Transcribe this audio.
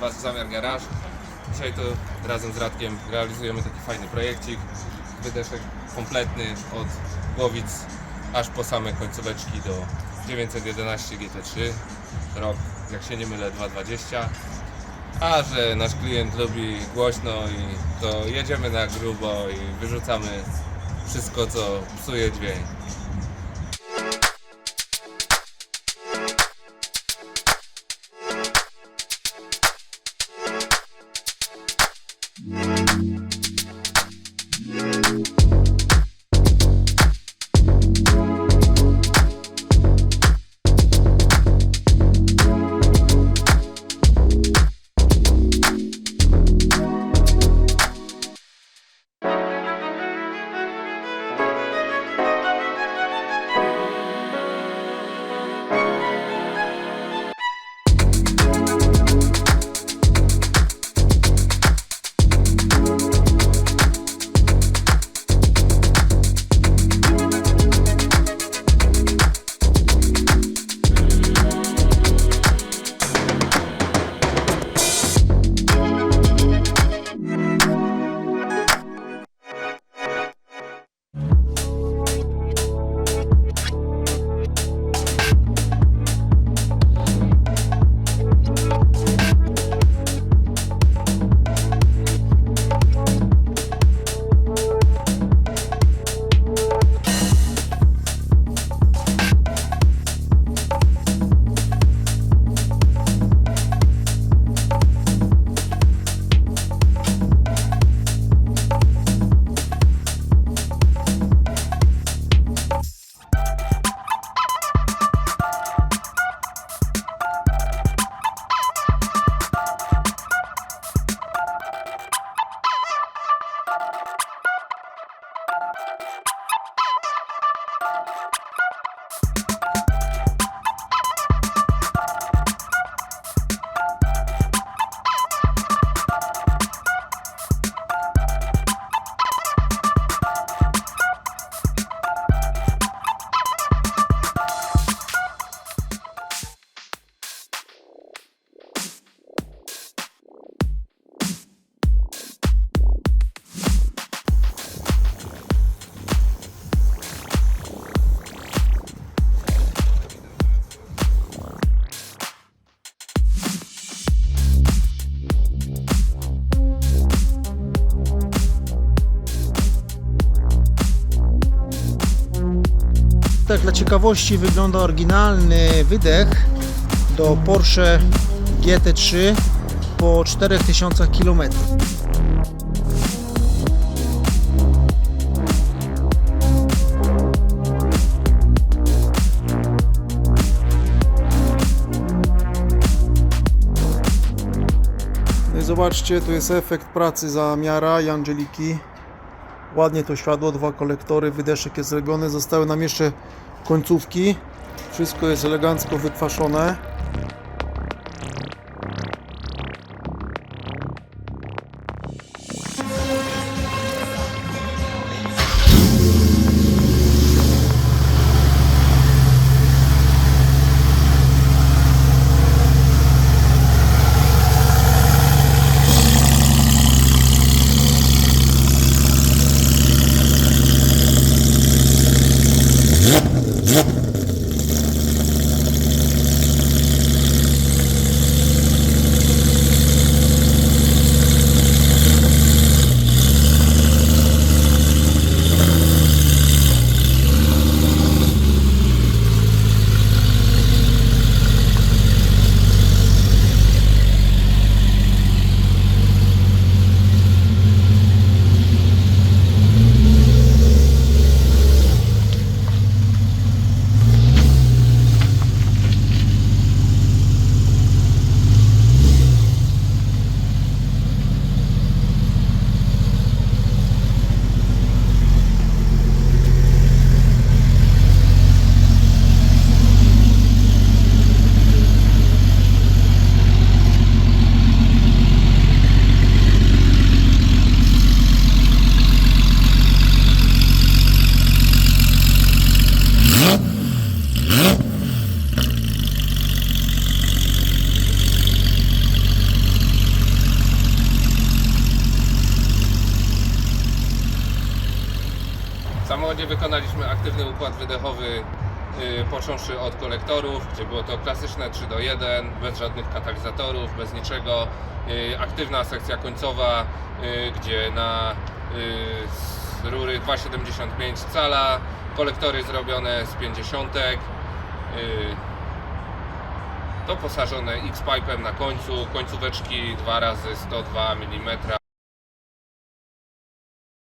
Was w Zamiar Garage. Dzisiaj to razem z Radkiem realizujemy taki fajny projekcik. Wydeszek kompletny od głowic aż po same końcóweczki do 911 GT3. Rok, jak się nie mylę, 220. A że nasz klient lubi głośno i to jedziemy na grubo i wyrzucamy wszystko co psuje dźwięk. Tak dla ciekawości wygląda oryginalny wydech do Porsche GT3 po 4000 km. No i zobaczcie, tu jest efekt pracy zamiara i Angeliki. Ładnie to światło, dwa kolektory, wydeszek jest zrobiony, zostały nam jeszcze końcówki. Wszystko jest elegancko wykwaszone. Samochodzie wykonaliśmy aktywny układ wydechowy, y, począwszy od kolektorów, gdzie było to klasyczne 3 do 1, bez żadnych katalizatorów, bez niczego. Y, Aktywna sekcja końcowa, y, gdzie na rury 2,75 cala, kolektory zrobione z 50. y, Doposażone X-Pipe'em na końcu, końcóweczki 2 razy 102 mm